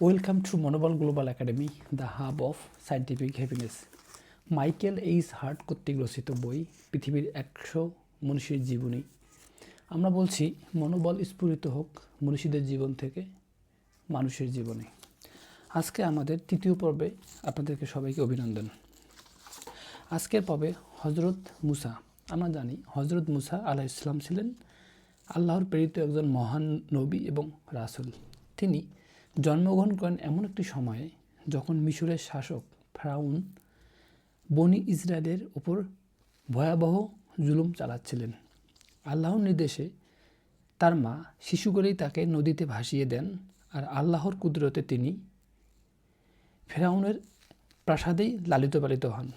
Welcome to Monobol global academy the hub of scientific happiness Michael H Hart কর্তৃক রচিত বই, পৃথিবীর একশো মনীষীর জীবনী। আমরা বলছি, মনোবল স্ফুরিত হোক মনীষীদের জীবন থেকে মানুষের জীবনে। আজকে আমাদের তৃতীয় পর্বে আপনাদেরকে সবাইকে অভিনন্দন। আজকের পর্বে হজরত মুসা। আমরা জানি, হজরত মুসা আলাহ ইসলাম ছিলেন আল্লাহর প্রেরিত একজন মহান নবী এবং রাসূল। তিনি জন্মগ্রহণ করেন এমন একটি সময়ে যখন মিশরের শাসক ফ্রাউন বনি ইসরায়েলের ওপর ভয়াবহ জুলুম চালাচ্ছিলেন। আল্লাহর নির্দেশে তার মা শিশু করেই তাকে নদীতে ভাসিয়ে দেন আর আল্লাহর কুদরতে তিনি ফেরাউনের প্রাসাদেই লালিত পালিত হন।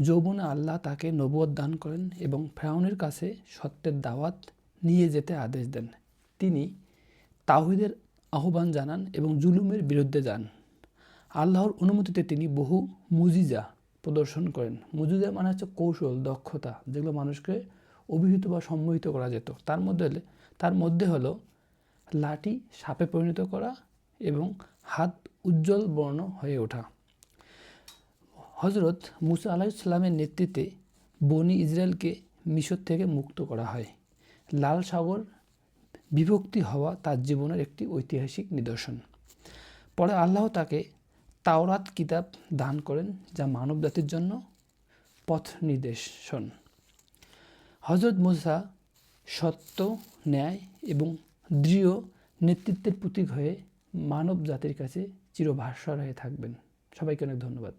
যৌবনে আল্লাহ তাকে নবুয়ত দান করেন এবং ফেরাউনের কাছে সত্যের দাওয়াত নিয়ে যেতে আদেশ দেন। তিনি তাওহিদের আহ্বান জানান এবং জুলুমের বিরুদ্ধে যান। আল্লাহর অনুমতিতে তিনি বহু মুজিজা প্রদর্শন করেন। মুজিজা মানে হচ্ছে কৌশল, দক্ষতা যেগুলো মানুষকে অভিহিত বা সম্মোহিত করা যেত। তার মধ্যে হলে, তার মধ্যে হলো লাঠি সাপে পরিণত করা এবং হাত উজ্জ্বল বর্ণ হয়ে ওঠা। হজরত মুসা আলাহিসাল্লামের নেতৃত্বে বনি ইসরায়েলকে মিশর থেকে মুক্ত করা হয়। লাল সাগর বিভক্তি হওয়া তার জীবনের একটি ঐতিহাসিক নিদর্শন। পরে আল্লাহ তাকে তাওরাত কিতাব দান করেন, যা মানব জাতির জন্য পথ নির্দেশন। হজরত মুসা সত্য, ন্যায় এবং দৃঢ় নেতৃত্বের প্রতীক হয়ে মানব জাতির কাছে চিরভাস্বর হয়ে থাকবেন। সবাইকে অনেক ধন্যবাদ।